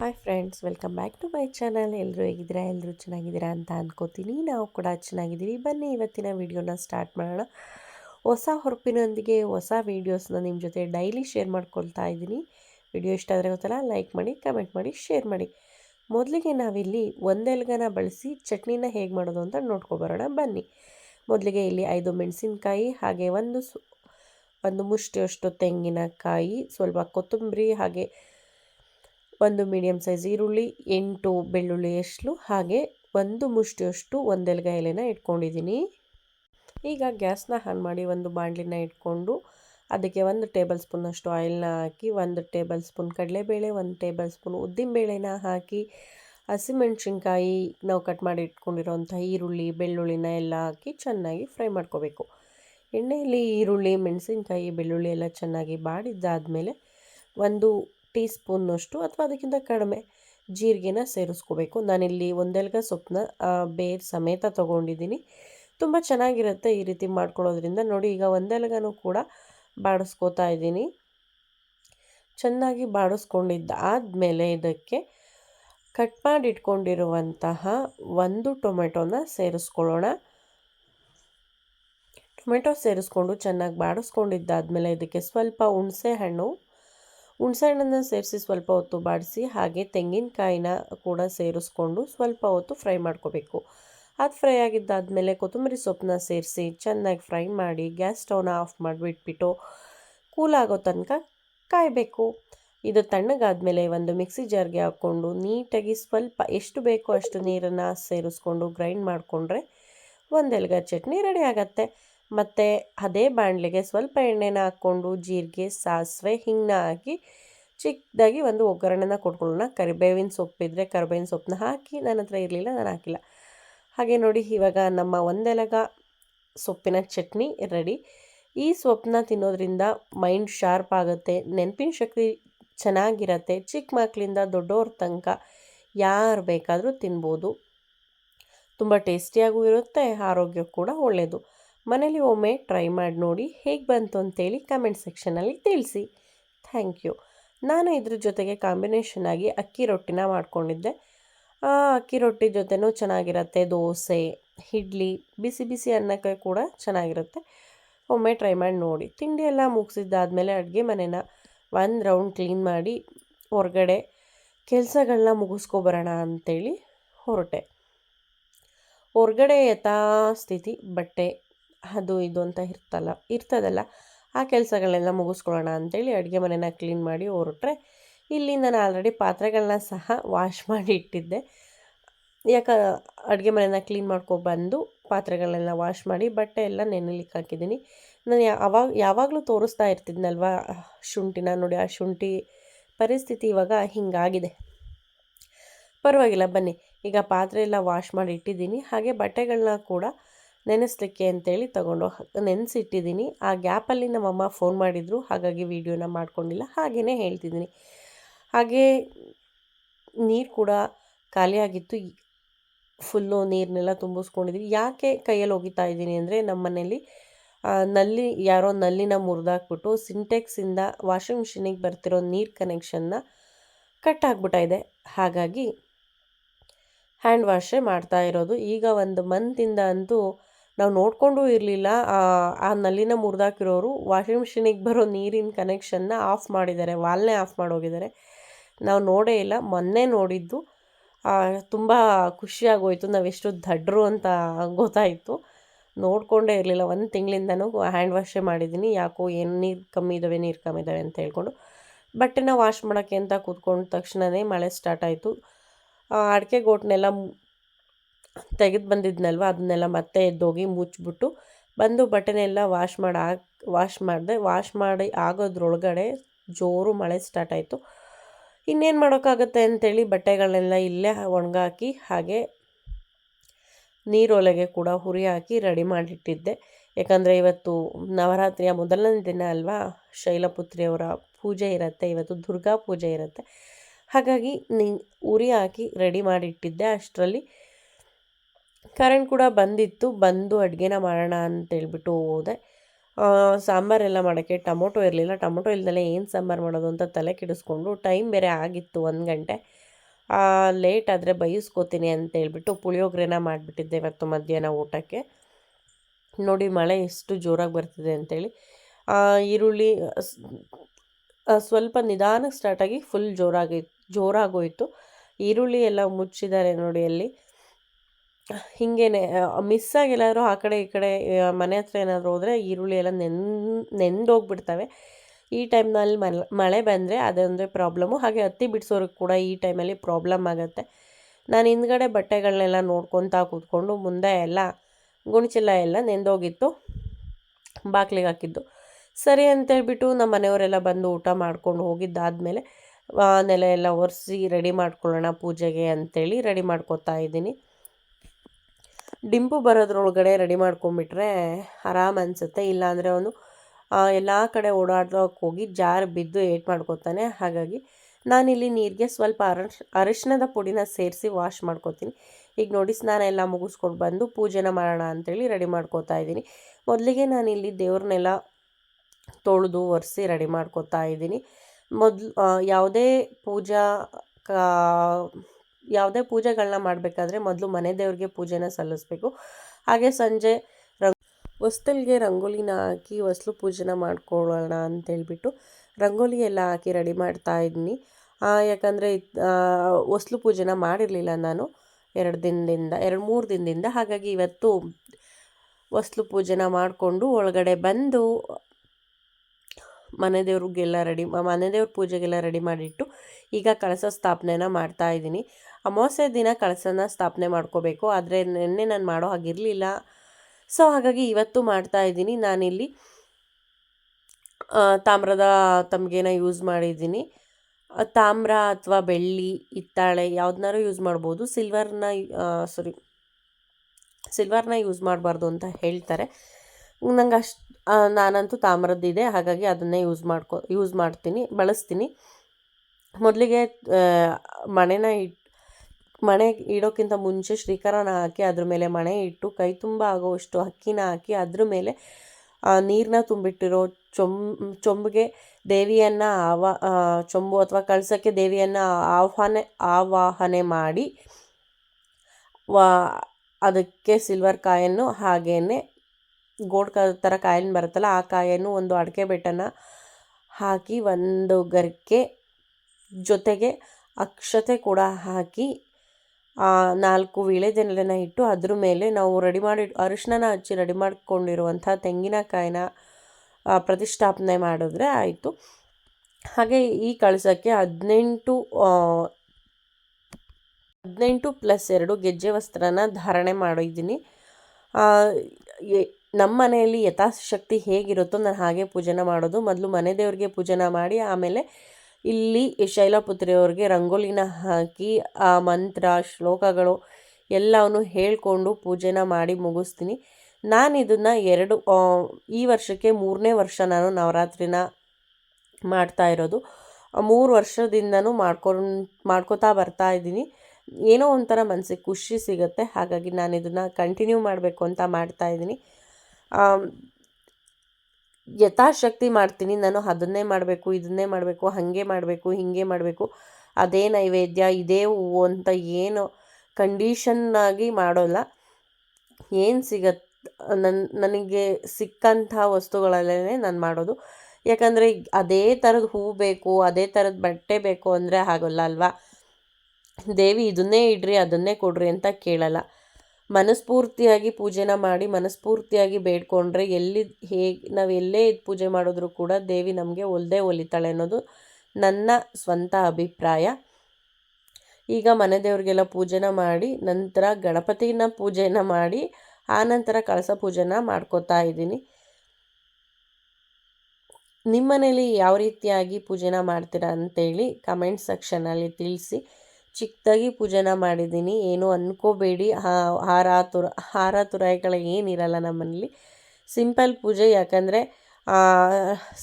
Hi friends, welcome back to my channel. ಎಲ್ಲರೂ ಹೇಗಿದ್ದೀರಾ? ಎಲ್ಲರೂ ಚೆನ್ನಾಗಿದ್ದೀರಾ ಅಂತ ಅಂದ್ಕೋತೀನಿ ನಾವು ಕೂಡ ಚೆನ್ನಾಗಿದ್ದೀವಿ. ಬನ್ನಿ, ಇವತ್ತಿನ ವಿಡಿಯೋನ ಸ್ಟಾರ್ಟ್ ಮಾಡೋಣ. ಹೊಸ ಹೊರಪಿನೊಂದಿಗೆ ಹೊಸ ವೀಡಿಯೋಸ್ನ ನಿಮ್ಮ ಜೊತೆ ಡೈಲಿ ಶೇರ್ ಮಾಡ್ಕೊಳ್ತಾ ಇದ್ದೀನಿ. ವಿಡಿಯೋ ಇಷ್ಟ ಆದರೆ ಗೊತ್ತಲ್ಲ, ಲೈಕ್ ಮಾಡಿ, ಕಮೆಂಟ್ ಮಾಡಿ, ಶೇರ್ ಮಾಡಿ. ಮೊದಲಿಗೆ ನಾವಿಲ್ಲಿ ಒಂದೆಲ್ಗನ ಬಳಸಿ ಚಟ್ನಿನ ಹೇಗೆ ಮಾಡೋದು ಅಂತ ನೋಡ್ಕೊಬರೋಣ. ಬನ್ನಿ. ಮೊದಲಿಗೆ ಇಲ್ಲಿ ಐದು ಮೆಣಸಿನಕಾಯಿ, ಹಾಗೆ ಒಂದು ಒಂದು ಮುಷ್ಟಿಯಷ್ಟು ತೆಂಗಿನಕಾಯಿ, ಸ್ವಲ್ಪ ಕೊತ್ತಂಬರಿ, ಹಾಗೆ ಒಂದು ಮೀಡಿಯಮ್ ಸೈಜ್ ಈರುಳ್ಳಿ, ಎಂಟು ಬೆಳ್ಳುಳ್ಳಿ ಎಷ್ಟು ಹಾಗೆ ಒಂದು ಮುಷ್ಟಿಯಷ್ಟು ಒಂದೆಲ್ಗ ಎಲೆನ ಇಟ್ಕೊಂಡಿದ್ದೀನಿ. ಈಗ ಗ್ಯಾಸ್ನ ಆನ್ ಮಾಡಿ ಒಂದು ಬಾಣಲಿನ ಇಟ್ಕೊಂಡು ಅದಕ್ಕೆ ಒಂದು ಟೇಬಲ್ ಸ್ಪೂನಷ್ಟು ಆಯಿಲ್ನ ಹಾಕಿ, ಒಂದು ಟೇಬಲ್ ಸ್ಪೂನ್ ಕಡಲೆಬೇಳೆ, ಒಂದು ಟೇಬಲ್ ಸ್ಪೂನ್ ಉದ್ದಿನಬೇಳೆನ ಹಾಕಿ, ಹಸಿಮೆಣ್ಸಿನ್ಕಾಯಿ ನಾವು ಕಟ್ ಮಾಡಿ ಇಟ್ಕೊಂಡಿರೋಂಥ ಈರುಳ್ಳಿ, ಬೆಳ್ಳುಳ್ಳಿನ ಎಲ್ಲ ಹಾಕಿ ಚೆನ್ನಾಗಿ ಫ್ರೈ ಮಾಡ್ಕೋಬೇಕು. ಎಣ್ಣೆಯಲ್ಲಿ ಈರುಳ್ಳಿ, ಮೆಣಸಿನ್ಕಾಯಿ, ಬೆಳ್ಳುಳ್ಳಿ ಎಲ್ಲ ಚೆನ್ನಾಗಿ ಬಾಡಿದ್ದಾದಮೇಲೆ ಒಂದು ಟೀ ಸ್ಪೂನ್ನಷ್ಟು ಅಥವಾ ಅದಕ್ಕಿಂತ ಕಡಿಮೆ ಜೀರಿಗೆನ ಸೇರಿಸ್ಕೋಬೇಕು. ನಾನಿಲ್ಲಿ ಒಂದೆಲ್ಗ ಸೊಪ್ಪನ್ನ ಬೇರ್ ಸಮೇತ ತೊಗೊಂಡಿದ್ದೀನಿ. ತುಂಬ ಚೆನ್ನಾಗಿರುತ್ತೆ ಈ ರೀತಿ ಮಾಡ್ಕೊಳ್ಳೋದ್ರಿಂದ. ನೋಡಿ, ಈಗ ಒಂದೆಲ್ಗನೂ ಕೂಡ ಬಾಡಿಸ್ಕೋತಾ ಇದ್ದೀನಿ. ಚೆನ್ನಾಗಿ ಬಾಡಿಸ್ಕೊಂಡಿದ್ದ ಆದಮೇಲೆ ಇದಕ್ಕೆ ಕಟ್ ಮಾಡಿ ಇಟ್ಕೊಂಡಿರುವಂತಹ ಒಂದು ಟೊಮೆಟೊನ ಸೇರಿಸ್ಕೊಳ್ಳೋಣ. ಟೊಮೆಟೊ ಸೇರಿಸ್ಕೊಂಡು ಚೆನ್ನಾಗಿ ಬಾಡಿಸ್ಕೊಂಡಿದ್ದಾದಮೇಲೆ ಇದಕ್ಕೆ ಸ್ವಲ್ಪ ಹುಣಸೆ ಹಣ್ಣು ಹುಣಸೆಹಣ್ಣನ್ನು ಸೇರಿಸಿ ಸ್ವಲ್ಪ ಹೊತ್ತು ಬಾಡಿಸಿ, ಹಾಗೆ ತೆಂಗಿನಕಾಯಿನ ಕೂಡ ಸೇರಿಸ್ಕೊಂಡು ಸ್ವಲ್ಪ ಹೊತ್ತು ಫ್ರೈ ಮಾಡ್ಕೋಬೇಕು. ಅದು ಫ್ರೈ ಆಗಿದ್ದಾದಮೇಲೆ ಕೊತ್ತಂಬರಿ ಸೊಪ್ಪನ್ನ ಸೇರಿಸಿ ಚೆನ್ನಾಗಿ ಫ್ರೈ ಮಾಡಿ ಗ್ಯಾಸ್ ಸ್ಟವ್ನ ಆಫ್ ಮಾಡಿಬಿಟ್ಬಿಟ್ಟು ಕೂಲಾಗೋ ತನಕ ಕಾಯಬೇಕು. ಇದು ತಣ್ಣಗಾದಮೇಲೆ ಒಂದು ಮಿಕ್ಸಿ ಜಾರ್ಗೆ ಹಾಕ್ಕೊಂಡು ನೀಟಾಗಿ ಸ್ವಲ್ಪ ಎಷ್ಟು ಬೇಕೋ ಅಷ್ಟು ನೀರನ್ನು ಸೇರಿಸ್ಕೊಂಡು ಗ್ರೈಂಡ್ ಮಾಡಿಕೊಂಡ್ರೆ ಒಂದೆಲ್ಗ ಚಟ್ನಿ ರೆಡಿ ಆಗುತ್ತೆ. ಮತ್ತು ಅದೇ ಬಾಣಲೆಗೆ ಸ್ವಲ್ಪ ಎಣ್ಣೆನ ಹಾಕ್ಕೊಂಡು ಜೀರಿಗೆ, ಸಾಸಿವೆ ಹಿಂಗನ್ನ ಹಾಕಿ ಚಿಕ್ಕದಾಗಿ ಒಂದು ಒಗ್ಗರಣೆನ ಕೊಟ್ಕೊಳ್ಳೋಣ. ಕರಿಬೇವಿನ ಸೊಪ್ಪಿದ್ರೆ ಕರಿಬೇವಿನ ಸೊಪ್ಪನ್ನ ಹಾಕಿ ನನ್ನ ಹತ್ರ ಇರಲಿಲ್ಲ, ನಾನು ಹಾಕಿಲ್ಲ. ಹಾಗೆ ನೋಡಿ, ಇವಾಗ ನಮ್ಮ ಒಂದೆಲಗ ಸೊಪ್ಪಿನ ಚಟ್ನಿ ರೆಡಿ. ಈ ಸೊಪ್ಪನ್ನ ತಿನ್ನೋದ್ರಿಂದ ಮೈಂಡ್ ಶಾರ್ಪ್ ಆಗುತ್ತೆ, ನೆನಪಿನ ಶಕ್ತಿ ಚೆನ್ನಾಗಿರತ್ತೆ. ಚಿಕ್ಕ ಮಕ್ಕಳಿಂದ ದೊಡ್ಡವ್ರ ತನಕ ಯಾರು ಬೇಕಾದರೂ ತಿನ್ಬೋದು. ತುಂಬ ಟೇಸ್ಟಿಯಾಗೂ ಇರುತ್ತೆ ಆರೋಗ್ಯ ಕೂಡ ಒಳ್ಳೆಯದು ಮನೇಲಿ ಒಮ್ಮೆ ಟ್ರೈ ಮಾಡಿ ನೋಡಿ ಹೇಗೆ ಬಂತು ಅಂತೇಳಿ ಕಮೆಂಟ್ ಸೆಕ್ಷನಲ್ಲಿ ತಿಳಿಸಿ. Thank you. ನಾನು ಇದ್ರ ಜೊತೆಗೆ ಕಾಂಬಿನೇಷನ್ ಆಗಿ ಅಕ್ಕಿ ರೊಟ್ಟಿನ ಮಾಡ್ಕೊಂಡಿದ್ದೆ. ಅಕ್ಕಿ ರೊಟ್ಟಿ ಜೊತೆನೂ ಚೆನ್ನಾಗಿರುತ್ತೆ, ದೋಸೆ, ಇಡ್ಲಿ, ಬಿಸಿ ಬಿಸಿ ಅನ್ನಕ್ಕೆ ಕೂಡ ಚೆನ್ನಾಗಿರುತ್ತೆ. ಒಮ್ಮೆ ಟ್ರೈ ಮಾಡಿ ನೋಡಿ. ತಿಂಡಿ ಎಲ್ಲ ಮುಗಿಸಿದ್ದಾದಮೇಲೆ ಅಡುಗೆ ಮನೇನ ಒಂದು ರೌಂಡ್ ಕ್ಲೀನ್ ಮಾಡಿ ಹೊರಗಡೆ ಕೆಲಸಗಳನ್ನ ಮುಗಿಸ್ಕೊಬರೋಣ ಅಂಥೇಳಿ ಹೊರಟೆ. ಹೊರಗಡೆ ಯಥಾಸ್ಥಿತಿ ಬಟ್ಟೆ ಅದು ಇದು ಅಂತ ಇರ್ತಲ್ಲ, ಇರ್ತದಲ್ಲ, ಆ ಕೆಲಸಗಳೆಲ್ಲ ಮುಗಿಸ್ಕೊಳ್ಳೋಣ ಅಂಥೇಳಿ ಅಡುಗೆ ಮನೆನ ಕ್ಲೀನ್ ಮಾಡಿ ಹೊರಟ್ರೆ ಇಲ್ಲಿ ನಾನು ಆಲ್ರೆಡಿ ಪಾತ್ರೆಗಳನ್ನ ಸಹ ವಾಶ್ ಮಾಡಿ ಇಟ್ಟಿದ್ದೆ. ಯಾಕೆ, ಅಡುಗೆ ಮನೆನ ಕ್ಲೀನ್ ಮಾಡ್ಕೊಬಂದು ಪಾತ್ರೆಗಳನ್ನೆಲ್ಲ ವಾಶ್ ಮಾಡಿ ಬಟ್ಟೆ ಎಲ್ಲ ನೆನೆಲಿಕ್ಕೆ ಹಾಕಿದ್ದೀನಿ. ನಾನು ಯಾವಾಗ ಯಾವಾಗಲೂ ತೋರಿಸ್ತಾ ಇರ್ತಿದ್ನಲ್ವ, ಶುಂಠಿನ ನೋಡಿ ಆ ಶುಂಠಿ ಪರಿಸ್ಥಿತಿ ಇವಾಗ ಹಿಂಗಾಗಿದೆ. ಪರವಾಗಿಲ್ಲ ಬನ್ನಿ, ಈಗ ಪಾತ್ರೆ ಎಲ್ಲ ವಾಶ್ ಮಾಡಿ ಇಟ್ಟಿದ್ದೀನಿ, ಹಾಗೆ ಬಟ್ಟೆಗಳನ್ನ ಕೂಡ ನೆನೆಸ್ಲಿಕ್ಕೆ ಅಂತೇಳಿ ತಗೊಂಡು ನೆನೆಸಿಟ್ಟಿದ್ದೀನಿ. ಆ ಗ್ಯಾಪಲ್ಲಿ ನಮ್ಮಮ್ಮ ಫೋನ್ ಮಾಡಿದರು, ಹಾಗಾಗಿ ವೀಡಿಯೋನ ಮಾಡ್ಕೊಂಡಿಲ್ಲ ಹಾಗೆಯೇ ಹೇಳ್ತಿದ್ದೀನಿ. ಹಾಗೆ ನೀರು ಕೂಡ ಖಾಲಿಯಾಗಿತ್ತು. ಫುಲ್ಲು ನೀರನ್ನೆಲ್ಲ ತುಂಬಿಸ್ಕೊಂಡಿದ್ವಿ. ಯಾಕೆ ಕೈಯಲ್ಲಿ ಒಗಿತಾ ಇದ್ದೀನಿ ಅಂದರೆ ನಮ್ಮ ಮನೆಯಲ್ಲಿ ನಲ್ಲಿ, ಯಾರೋ ನಲ್ಲಿನ ಮುರಿದಾಕ್ಬಿಟ್ಟು ಸಿಂಟೆಕ್ಸಿಂದ ವಾಷಿಂಗ್ ಮಿಷಿನಿಗೆ ಬರ್ತಿರೋ ನೀರು ಕನೆಕ್ಷನ್ನ ಕಟ್ ಆಗ್ಬಿಟ್ಟಿದೆ ಹಾಗಾಗಿ ಹ್ಯಾಂಡ್ ವಾಶೇ ಮಾಡ್ತಾ ಇರೋದು. ಈಗ ಒಂದು ಮಂತಿಂದ ಅಂತೂ ನಾವು ನೋಡಿಕೊಂಡು ಇರಲಿಲ್ಲ. ಆ ನಲ್ಲಿನ ಮುರಿದಾಕಿರೋರು ವಾಷಿಂಗ್ ಮಿಷಿನಿಗೆ ಬರೋ ನೀರಿನ ಕನೆಕ್ಷನ್ನ ಆಫ್ ಮಾಡಿದ್ದಾರೆ. ವಾಲ್ನೇ ಆಫ್ ಮಾಡೋಗಿದ್ದಾರೆ ನಾವು ನೋಡೇ ಇಲ್ಲ. ಮೊನ್ನೆ ನೋಡಿದ್ದು. ತುಂಬ ಖುಷಿಯಾಗೋಯಿತು. ನಾವೆಷ್ಟು ದಡ್ರು ಅಂತ ಗೊತ್ತಾಯಿತು. ನೋಡಿಕೊಂಡೇ ಇರಲಿಲ್ಲ. ಒಂದು ತಿಂಗಳಿಂದನೂ ಹ್ಯಾಂಡ್ ವಾಶೇ ಮಾಡಿದ್ದೀನಿ ಯಾಕೋ ಏನು ನೀರು ಕಮ್ಮಿ ಇದ್ದಾವೆ ನೀರು ಕಮ್ಮಿ ಇದ್ದಾವೆ ಅಂತ ಹೇಳ್ಕೊಂಡು. ಬಟ್ಟೆನ ವಾಶ್ ಮಾಡೋಕ್ಕೆ ಅಂತ ಕೂತ್ಕೊಂಡ ತಕ್ಷಣವೇ ಮಳೆ ಸ್ಟಾರ್ಟ್ ಆಯಿತು. ಅಡಿಕೆ ಗೋಟ್ನೆಲ್ಲ ತೆಗೆದು ಬಂದಿದ್ನಲ್ವ, ಅದನ್ನೆಲ್ಲ ಮತ್ತೆ ಎದ್ದೋಗಿ ಮುಚ್ಚಿಬಿಟ್ಟು ಬಂದು ಬಟ್ಟೆನೆಲ್ಲ ವಾಶ್ ಮಾಡಿ ವಾಶ್ ಮಾಡಿದೆ, ವಾಶ್ ಮಾಡಿ ಆಗೋದ್ರೊಳಗಡೆ ಜೋರು ಮಳೆ ಸ್ಟಾರ್ಟ್ ಆಯಿತು. ಇನ್ನೇನು ಮಾಡೋಕ್ಕಾಗತ್ತೆ ಅಂಥೇಳಿ ಬಟ್ಟೆಗಳನ್ನೆಲ್ಲ ಇಲ್ಲೇ ಒಣಗಾಕಿ ಹಾಗೆ ನೀರೊಲೆಗೆ ಕೂಡ ಹುರಿ ಹಾಕಿ ರೆಡಿ ಮಾಡಿಟ್ಟಿದ್ದೆ. ಯಾಕಂದರೆ ಇವತ್ತು ನವರಾತ್ರಿಯ ಮೊದಲನೇ ದಿನ ಅಲ್ವಾ ಶೈಲಪುತ್ರಿಯವರ ಪೂಜೆ ಇರುತ್ತೆ, ಇವತ್ತು ದುರ್ಗಾ ಪೂಜೆ ಇರುತ್ತೆ. ಹಾಗಾಗಿ ನೀ, ಉರಿ ಹಾಕಿ ರೆಡಿ ಮಾಡಿಟ್ಟಿದ್ದೆ ಅಷ್ಟರಲ್ಲಿ. ಕರೆಂಟ್ ಕೂಡ ಬಂದಿತ್ತು. ಬಂದು ಅಡುಗೆನ ಮಾಡೋಣ ಅಂತೇಳ್ಬಿಟ್ಟು ಹೋದೆ. ಸಾಂಬಾರೆಲ್ಲ ಮಾಡೋಕ್ಕೆ ಟೊಮೊಟೊ ಇರಲಿಲ್ಲ. ಟೊಮೊಟೊ ಇಲ್ಲದಲ್ಲೇ ಏನು ಸಾಂಬಾರು ಮಾಡೋದು ಅಂತ ತಲೆ ಕೆಡಿಸ್ಕೊಂಡು ಟೈಮ್ ಬೇರೆ ಆಗಿತ್ತು ಒಂದು ಗಂಟೆ. ಲೇಟ್ ಆದರೆ ಅಂತ ಹೇಳ್ಬಿಟ್ಟು ಪುಳಿಯೋಗರೆನ ಮಾಡಿಬಿಟ್ಟಿದ್ದೆ ಇವತ್ತು ಮಧ್ಯಾಹ್ನ ಊಟಕ್ಕೆ. ನೋಡಿ ಮಳೆ ಎಷ್ಟು ಜೋರಾಗಿ ಬರ್ತಿದೆ ಅಂತೇಳಿ. ಆ, ಈರುಳ್ಳಿ ಸ್ವಲ್ಪ ನಿಧಾನಕ್ಕೆ ಸ್ಟಾರ್ಟಾಗಿ ಫುಲ್ ಜೋರಾಗಿ ಜೋರಾಗೋಯಿತು. ಈರುಳ್ಳಿ ಎಲ್ಲ ಮುಚ್ಚಿದ್ದಾರೆ ನೋಡಿ ಅಲ್ಲಿ. ಹಿಂಗೇನೆ ಮಿಸ್ ಆಗಿ ಎಲ್ಲಾದರೂ ಆ ಕಡೆ ಈ ಕಡೆ ಮನೆ ಹತ್ರ ಏನಾದರೂ ಹೋದರೆ ಈರುಳ್ಳಿ ಎಲ್ಲ ನೆನ್ ನೆಂದೋಗ್ಬಿಡ್ತವೆ ಈ ಟೈಮ್ನಲ್ಲಿ ಮಳೆ ಮಳೆ ಬಂದರೆ ಅದೊಂದೇ ಪ್ರಾಬ್ಲಮ್ಮು ಹಾಗೆ ಹತ್ತಿ ಬಿಡಿಸೋರಿಗೆ ಕೂಡ ಈ ಟೈಮಲ್ಲಿ ಪ್ರಾಬ್ಲಮ್ ಆಗುತ್ತೆ. ನಾನು ಹಿಂದ್ಗಡೆ ಬಟ್ಟೆಗಳನ್ನೆಲ್ಲ ನೋಡ್ಕೊತಾ ಕೂತ್ಕೊಂಡು ಮುಂದೆ ಎಲ್ಲ ಗುಣಚಿಲ್ಲ ಎಲ್ಲ ನೆಂದೋಗಿತ್ತು ಬಾಗ್ಲಿಗೆ ಹಾಕಿದ್ದು. ಸರಿ ಅಂತೇಳ್ಬಿಟ್ಟು ನಮ್ಮ ಮನೆಯವರೆಲ್ಲ ಬಂದು ಊಟ ಮಾಡ್ಕೊಂಡು ಹೋಗಿದ್ದಾದಮೇಲೆ ನೆಲ ಎಲ್ಲ ಒರೆಸಿ ರೆಡಿ ಮಾಡ್ಕೊಳ್ಳೋಣ ಪೂಜೆಗೆ ಅಂಥೇಳಿ ರೆಡಿ ಮಾಡ್ಕೊತಾ ಇದ್ದೀನಿ. ಡಿಂಪು ಬರೋದ್ರೊಳಗಡೆ ರೆಡಿ ಮಾಡ್ಕೊಂಬಿಟ್ರೆ ಆರಾಮ್ ಅನಿಸುತ್ತೆ. ಇಲ್ಲಾಂದರೆ ಅವನು ಎಲ್ಲ ಕಡೆ ಓಡಾಡೋಕೆ ಹೋಗಿ ಜಾರ್ ಬಿದ್ದು ಏಟ್ ಮಾಡ್ಕೊತಾನೆ. ಹಾಗಾಗಿ ನಾನಿಲ್ಲಿ ನೀರಿಗೆ ಸ್ವಲ್ಪ ಅರಶ್, ಅರಿಶಿಣದ ಪುಡಿನ ಸೇರಿಸಿ ವಾಶ್ ಮಾಡ್ಕೋತೀನಿ. ಈಗ ನೋಡಿ ಸ್ನಾನ ಎಲ್ಲ ಮುಗಿಸ್ಕೊಂಡು ಬಂದು ಪೂಜೆನ ಮಾಡೋಣ ಅಂತೇಳಿ ರೆಡಿ ಮಾಡ್ಕೋತಾ ಇದ್ದೀನಿ. ಮೊದಲಿಗೆ ನಾನಿಲ್ಲಿ ದೇವ್ರನ್ನೆಲ್ಲ ತೊಳೆದು ಒರೆಸಿ ರೆಡಿ ಮಾಡ್ಕೋತಾ ಇದ್ದೀನಿ. ಮೊದಲು ಯಾವುದೇ ಪೂಜಾ ಯಾವುದೇ ಪೂಜೆಗಳನ್ನ ಮಾಡಬೇಕಾದ್ರೆ ಮೊದಲು ಮನೆ ದೇವ್ರಿಗೆ ಪೂಜೆನ ಸಲ್ಲಿಸ್ಬೇಕು. ಹಾಗೆ ಸಂಜೆ ರಂಗ್, ಹೊಸ್ತಿಲ್ಗೆ ರಂಗೋಲಿನ ಹಾಕಿ ಹೊಸ್ಲು ಪೂಜೆನ ಮಾಡ್ಕೊಳ್ಳೋಣ ಅಂತೇಳ್ಬಿಟ್ಟು ರಂಗೋಲಿ ಎಲ್ಲ ಹಾಕಿ ರೆಡಿ ಮಾಡ್ತಾ ಇದ್ದೀನಿ ಯಾಕಂದರೆ ಹೊಸ್ಲು ಪೂಜೆನ ಮಾಡಿರಲಿಲ್ಲ ನಾನು ಎರಡು ದಿನದಿಂದ, ಎರಡು ಮೂರು ದಿನದಿಂದ. ಹಾಗಾಗಿ ಇವತ್ತು ಹೊಸ್ಲು ಪೂಜೆನ ಮಾಡಿಕೊಂಡು ಒಳಗಡೆ ಬಂದು ಮನೆ ದೇವ್ರಿಗೆಲ್ಲ ರೆಡಿ, ಮನೆ ದೇವ್ರ ಪೂಜೆಗೆಲ್ಲ ರೆಡಿ ಮಾಡಿಟ್ಟು ಈಗ ಕಳಸ ಸ್ಥಾಪನೆನ ಮಾಡ್ತಾ ಇದ್ದೀನಿ. ಅಮಾವಾಸ್ಯೆ ದಿನ ಕಳಸನ ಸ್ಥಾಪನೆ ಮಾಡ್ಕೋಬೇಕು. ಆದರೆ ನಿನ್ನೆ ನಾನು ಮಾಡೋ ಹಾಗಿರಲಿಲ್ಲ. ಸೊ, ಹಾಗಾಗಿ ಇವತ್ತು ಮಾಡ್ತಾ ಇದ್ದೀನಿ. ನಾನಿಲ್ಲಿ ತಾಮ್ರದ ತಮಗೇನ ಯೂಸ್ ಮಾಡಿದ್ದೀನಿ. ತಾಮ್ರ ಅಥವಾ ಬೆಳ್ಳಿ, ಹಿತ್ತಾಳೆ ಯಾವ್ದನ್ನಾರು ಯೂಸ್ ಮಾಡ್ಬೋದು. ಸಿಲ್ವರ್ನ ಸಾರಿ ಸಿಲ್ವರ್ನ ಯೂಸ್ ಮಾಡಬಾರ್ದು ಅಂತ ಹೇಳ್ತಾರೆ. ನಂಗೆ ಅಷ್ಟು ನಾನಂತೂ ತಾಮ್ರದ್ದಿದೆ. ಹಾಗಾಗಿ ಅದನ್ನೇ ಯೂಸ್ ಮಾಡ್ಕೊ ಯೂಸ್ ಮಾಡ್ತೀನಿ, ಬಳಸ್ತೀನಿ. ಮೊದಲಿಗೆ ಮಣೆನ ಇಟ್ ಮಣೆ ಇಡೋಕ್ಕಿಂತ ಮುಂಚೆ ಶ್ರೀಕರನ ಹಾಕಿ ಅದ್ರ ಮೇಲೆ ಮಣೆ ಇಟ್ಟು ಕೈ ತುಂಬ ಆಗೋವಷ್ಟು ಅಕ್ಕಿನ ಹಾಕಿ ಅದ್ರ ಮೇಲೆ ನೀರನ್ನ ತುಂಬಿಟ್ಟಿರೋ ಚೊಂ, ಚೊಂಬಿಗೆ ದೇವಿಯನ್ನು ಆವಾ ಚೊಂಬು ಅಥವಾ ಕಳಸಕ್ಕೆ ದೇವಿಯನ್ನು ಆಹ್ವಾನ, ಆವಾಹನೆ ಮಾಡಿ, ವಾ, ಅದಕ್ಕೆ ಸಿಲ್ವರ್ ಕಾಯನ್ನು ಹಾಗೇ ಗೋಡ್ ಕ ಥರ ಕಾಯನ್ನು ಬರುತ್ತಲ್ಲ ಆ ಕಾಯನ್ನು ಒಂದು ಅಡಿಕೆ ಬೆಟ್ಟನ ಹಾಕಿ ಒಂದು ಗರಿಕೆ ಜೊತೆಗೆ ಅಕ್ಷತೆ ಕೂಡ ಹಾಕಿ ನಾಲ್ಕು ವೀಳ್ಯದೆಲೆನ ಇಟ್ಟು ಅದ್ರ ಮೇಲೆ ನಾವು ರೆಡಿ ಮಾಡಿ ಅರಿಶಿಣನ ಹಚ್ಚಿ ರೆಡಿ ಮಾಡಿಕೊಂಡಿರುವಂಥ ತೆಂಗಿನಕಾಯಿನ ಪ್ರತಿಷ್ಠಾಪನೆ ಮಾಡಿದ್ರೆ ಆಯಿತು. ಹಾಗೆ ಈ ಕಳಸಕ್ಕೆ ಹದಿನೆಂಟು ಹದಿನೆಂಟು ಪ್ಲಸ್ ಎರಡು ಗೆಜ್ಜೆ ವಸ್ತ್ರನ ಧಾರಣೆ ಮಾಡಿದ್ದೀನಿ. ಆ, ನಮ್ಮ ಮನೆಯಲ್ಲಿ ಯಥಾಶಕ್ತಿ ಹೇಗಿರುತ್ತೋ ನಾನು ಹಾಗೆ ಪೂಜೆನ ಮಾಡೋದು. ಮೊದಲು ಮನೆ ದೇವರಿಗೆ ಪೂಜೆನ ಮಾಡಿ ಆಮೇಲೆ ಇಲ್ಲಿ ಶೈಲಪುತ್ರಿಯವ್ರಿಗೆ ರಂಗೋಲಿನ ಹಾಕಿ ಆ ಮಂತ್ರ, ಶ್ಲೋಕಗಳು ಎಲ್ಲವನ್ನು ಹೇಳಿಕೊಂಡು ಪೂಜೆನ ಮಾಡಿ ಮುಗಿಸ್ತೀನಿ. ನಾನು ಇದನ್ನು ಎರಡು ಈ ವರ್ಷಕ್ಕೆ ಮೂರನೇ ವರ್ಷ ನಾನು ನವರಾತ್ರಿನ ಮಾಡ್ತಾ ಇರೋದು. ಮೂರು ವರ್ಷದಿಂದನೂ ಮಾಡ್ಕೊಂಡು ಮಾಡ್ಕೋತಾ ಬರ್ತಾ ಇದ್ದೀನಿ. ಏನೋ ಒಂಥರ ಮನಸ್ಸಿಗೆ ಖುಷಿ ಸಿಗುತ್ತೆ, ಹಾಗಾಗಿ ನಾನು ಇದನ್ನು ಕಂಟಿನ್ಯೂ ಮಾಡಬೇಕು ಅಂತ ಮಾಡ್ತಾ ಇದ್ದೀನಿ. ಯಥಾಶಕ್ತಿ ಮಾಡ್ತೀನಿ, ನಾನು ಅದನ್ನೇ ಮಾಡಬೇಕು, ಇದನ್ನೇ ಮಾಡಬೇಕು, ಹಾಗೆ ಮಾಡಬೇಕು, ಹೀಗೆ ಮಾಡಬೇಕು. ಅದೇ ನೈವೇದ್ಯ, ಇದೇ ಹೂವು ಅಂತ ಏನು ಕಂಡೀಷನ್ನಾಗಿ ಮಾಡೋಲ್ಲ. ಏನು ಸಿಗತ್ತೆ ನನ್ನ ನನಗೆ ಸಿಕ್ಕಂಥ ವಸ್ತುಗಳಲ್ಲೇ ನಾನು ಮಾಡೋದು. ಯಾಕಂದರೆ ಅದೇ ಥರದ ಹೂವು ಬೇಕು, ಅದೇ ಥರದ ಬಟ್ಟೆ ಬೇಕು ಅಂದರೆ ಆಗೋಲ್ಲ ಅಲ್ವಾ? ದೇವಿ ಇದನ್ನೇ ಇಡ್ರಿ, ಅದನ್ನೇ ಕೊಡ್ರಿ ಅಂತ ಕೇಳಲ್ಲ. ಮನಸ್ಫೂರ್ತಿಯಾಗಿ ಪೂಜೆನ ಮಾಡಿ ಮನಸ್ಫೂರ್ತಿಯಾಗಿ ಬೇಡ್ಕೊಂಡ್ರೆ ಎಲ್ಲಿ ಹೇಗೆ ನಾವು ಎಲ್ಲೇ ಇದ್ದು ಪೂಜೆ ಮಾಡಿದ್ರು ಕೂಡ ದೇವಿ ನಮಗೆ ಒಲ್ದೇ ಒಲಿತಾಳೆ ಅನ್ನೋದು ನನ್ನ ಸ್ವಂತ ಅಭಿಪ್ರಾಯ. ಈಗ ಮನೆ ದೇವ್ರಿಗೆಲ್ಲ ಪೂಜೆನ ಮಾಡಿ, ನಂತರ ಗಣಪತಿನ ಪೂಜೆನ ಮಾಡಿ ಆನಂತರ ಕಳಸ ಪೂಜೆನ ಮಾಡ್ಕೋತಾ ಇದ್ದೀನಿ. ನಿಮ್ಮ ಮನೇಲಿ ಯಾವ ರೀತಿಯಾಗಿ ಪೂಜೆನ ಮಾಡ್ತೀರಾ ಅಂತೇಳಿ ಕಮೆಂಟ್ ಸೆಕ್ಷನಲ್ಲಿ ತಿಳಿಸಿ. ಚಿಕ್ಕದಾಗಿ ಪೂಜೆನ ಮಾಡಿದ್ದೀನಿ. ಏನು ಅಂದ್ಕೋಬೇಡಿ ಹಾರ ತುರ ಹಾರ ತುರಾಯಿಗಳು ಏನಿರಲ್ಲ ನಮ್ಮನೇಲಿ ಸಿಂಪಲ್ ಪೂಜೆ. ಯಾಕಂದರೆ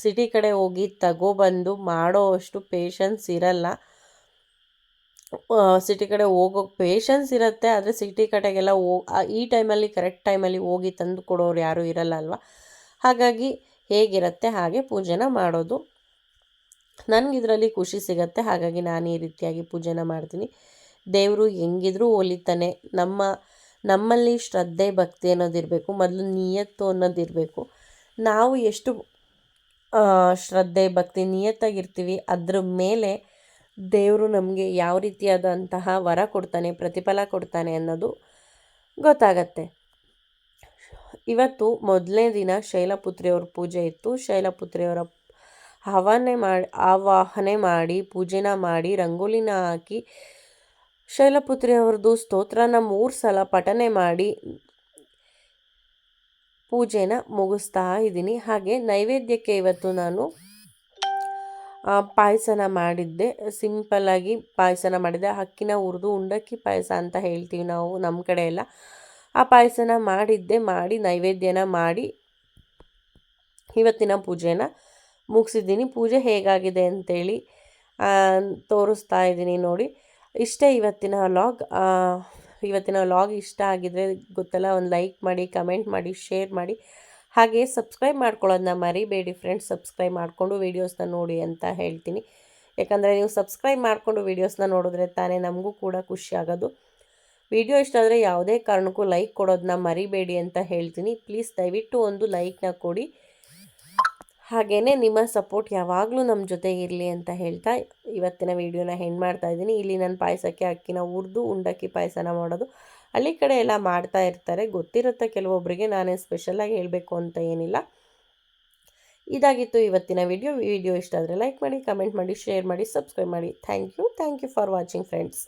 ಸಿಟಿ ಕಡೆ ಹೋಗಿ ತಗೋಬಂದು ಮಾಡೋ ಅಷ್ಟು ಪೇಷನ್ಸ್ ಇರಲ್ಲ. ಸಿಟಿ ಕಡೆ ಹೋಗೋ ಪೇಷನ್ಸ್ ಇರುತ್ತೆ. ಆದರೆ ಸಿಟಿ ಕಡೆಗೆಲ್ಲ ಹೋ ಈ ಟೈಮಲ್ಲಿ, ಕರೆಕ್ಟ್ ಟೈಮಲ್ಲಿ ಹೋಗಿ ತಂದು ಕೊಡೋರು ಯಾರೂ ಇರಲ್ಲ ಅಲ್ವಾ? ಹಾಗಾಗಿ, ಹೇಗಿರುತ್ತೆ ಹಾಗೆ ಪೂಜೆನ ಮಾಡೋದು. ನನಗಿದರಲ್ಲಿ ಖುಷಿ ಸಿಗತ್ತೆ, ಹಾಗಾಗಿ ನಾನು ಈ ರೀತಿಯಾಗಿ ಪೂಜೆನ ಮಾಡ್ತೀನಿ. ದೇವರು ಹೆಂಗಿದ್ರೂ ಒಲಿತಾನೆ. ನಮ್ಮ, ನಮ್ಮಲ್ಲಿ ಶ್ರದ್ಧೆ, ಭಕ್ತಿ ಅನ್ನೋದಿರಬೇಕು ಮೊದಲು ನಿಯತ್ತು ಅನ್ನೋದಿರಬೇಕು ನಾವು ಎಷ್ಟು ಶ್ರದ್ಧೆ, ಭಕ್ತಿ, ನಿಯತ್ತಾಗಿರ್ತೀವಿ, ಅದ್ರ ಮೇಲೆ ದೇವರು ನಮಗೆ ಯಾವ ರೀತಿಯಾದಂತಹ ವರ ಕೊಡ್ತಾನೆ, ಪ್ರತಿಫಲ ಕೊಡ್ತಾನೆ ಅನ್ನೋದು ಗೊತ್ತಾಗತ್ತೆ. ಇವತ್ತು ಮೊದಲನೇ ದಿನ ಶೈಲಪುತ್ರಿಯವ್ರ ಪೂಜೆ ಇತ್ತು. ಶೈಲಪುತ್ರಿಯವರ ಹವನೆ ಮಾಡಿ, ಆವಾಹನೆ ಮಾಡಿ, ಪೂಜೆನ ಮಾಡಿ, ರಂಗೋಲಿನ ಹಾಕಿ ಶೈಲಪುತ್ರಿಯವ್ರದ್ದು ಸ್ತೋತ್ರನ ಮೂರು ಸಲ ಪಠನೆ ಮಾಡಿ ಪೂಜೆನ ಮುಗಿಸ್ತಾ ಇದ್ದೀನಿ. ಹಾಗೆ ನೈವೇದ್ಯಕ್ಕೆ ಇವತ್ತು ನಾನು ಪಾಯಸನ ಮಾಡಿದ್ದೆ. ಸಿಂಪಲ್ಲಾಗಿ ಪಾಯಸನ ಮಾಡಿದ್ದೆ. ಅಕ್ಕಿನ ಹುರಿದು ಉಂಡಕ್ಕಿ ಪಾಯಸ ಅಂತ ಹೇಳ್ತೀವಿ ನಾವು ನಮ್ಮ ಕಡೆ ಎಲ್ಲ. ಆ ಪಾಯಸನ ಮಾಡಿದ್ದೆ, ಮಾಡಿ ನೈವೇದ್ಯನ ಮಾಡಿ ಇವತ್ತಿನ ಪೂಜೆನ ಮುಗಿಸಿದ್ದೀನಿ. ಪೂಜೆ ಹೇಗಾಗಿದೆ ಅಂತೇಳಿ ತೋರಿಸ್ತಾ ಇದ್ದೀನಿ ನೋಡಿ. ಇಷ್ಟೇ ಇವತ್ತಿನ ಲಾಗ್ ಇವತ್ತಿನ ಲಾಗ್ ಇಷ್ಟ ಆಗಿದ್ರೆ ಗೊತ್ತಲ್ಲ, ಒಂದು ಲೈಕ್ ಮಾಡಿ, ಕಮೆಂಟ್ ಮಾಡಿ, ಶೇರ್ ಮಾಡಿ. ಹಾಗೆ ಸಬ್ಸ್ಕ್ರೈಬ್ ಮಾಡ್ಕೊಳ್ಳೋದನ್ನ ಮರಿಬೇಡಿ ಫ್ರೆಂಡ್ಸ್. ಸಬ್ಸ್ಕ್ರೈಬ್ ಮಾಡಿಕೊಂಡು ವೀಡಿಯೋಸ್ನ ನೋಡಿ ಅಂತ ಹೇಳ್ತೀನಿ. ಯಾಕಂದರೆ ನೀವು ಸಬ್ಸ್ಕ್ರೈಬ್ ಮಾಡಿಕೊಂಡು ವೀಡಿಯೋಸ್ನ ನೋಡಿದ್ರೆ ತಾನೇ ನಮಗೂ ಕೂಡ ಖುಷಿ ಆಗೋದು. ವಿಡಿಯೋ ಇಷ್ಟ ಆದರೆ ಯಾವುದೇ ಕಾರಣಕ್ಕೂ ಲೈಕ್ ಕೊಡೋದನ್ನ ಮರಿಬೇಡಿ ಅಂತ ಹೇಳ್ತೀನಿ. ಪ್ಲೀಸ್ ದಯವಿಟ್ಟು ಒಂದು ಲೈಕ್ನ ಕೊಡಿ. ಹಾಗೆಯೇ ನಿಮ್ಮ ಸಪೋರ್ಟ್ ಯಾವಾಗಲೂ ನಮ್ಮ ಜೊತೆ ಇರಲಿ ಅಂತ ಹೇಳ್ತಾ ಇವತ್ತಿನ ವಿಡಿಯೋನ ಹೆಣ್ಣು ಮಾಡ್ತಾ ಇದ್ದೀನಿ. ಇಲ್ಲಿ ನಾನು ಪಾಯಸಕ್ಕೆ ಅಕ್ಕಿನ ಹುರಿದು, ಉಂಡಕ್ಕಿ ಪಾಯಸನ ಮಾಡೋದು. ಹಳ್ಳಿ ಕಡೆ ಎಲ್ಲ ಮಾಡ್ತಾ ಇರ್ತಾರೆ. ಗೊತ್ತಿರುತ್ತೆ ಕೆಲವೊಬ್ಬರಿಗೆ ನಾನೇ ಸ್ಪೆಷಲಾಗಿ ಹೇಳಬೇಕು ಅಂತ ಏನಿಲ್ಲ. ಇದಾಗಿತ್ತು ಇವತ್ತಿನ ವಿಡಿಯೋ. ವಿಡಿಯೋ ಇಷ್ಟ ಆದರೆ ಲೈಕ್ ಮಾಡಿ ಕಮೆಂಟ್ ಮಾಡಿ ಶೇರ್ ಮಾಡಿ ಸಬ್ಸ್ಕ್ರೈಬ್ ಮಾಡಿ. Thank you thank you for watching friends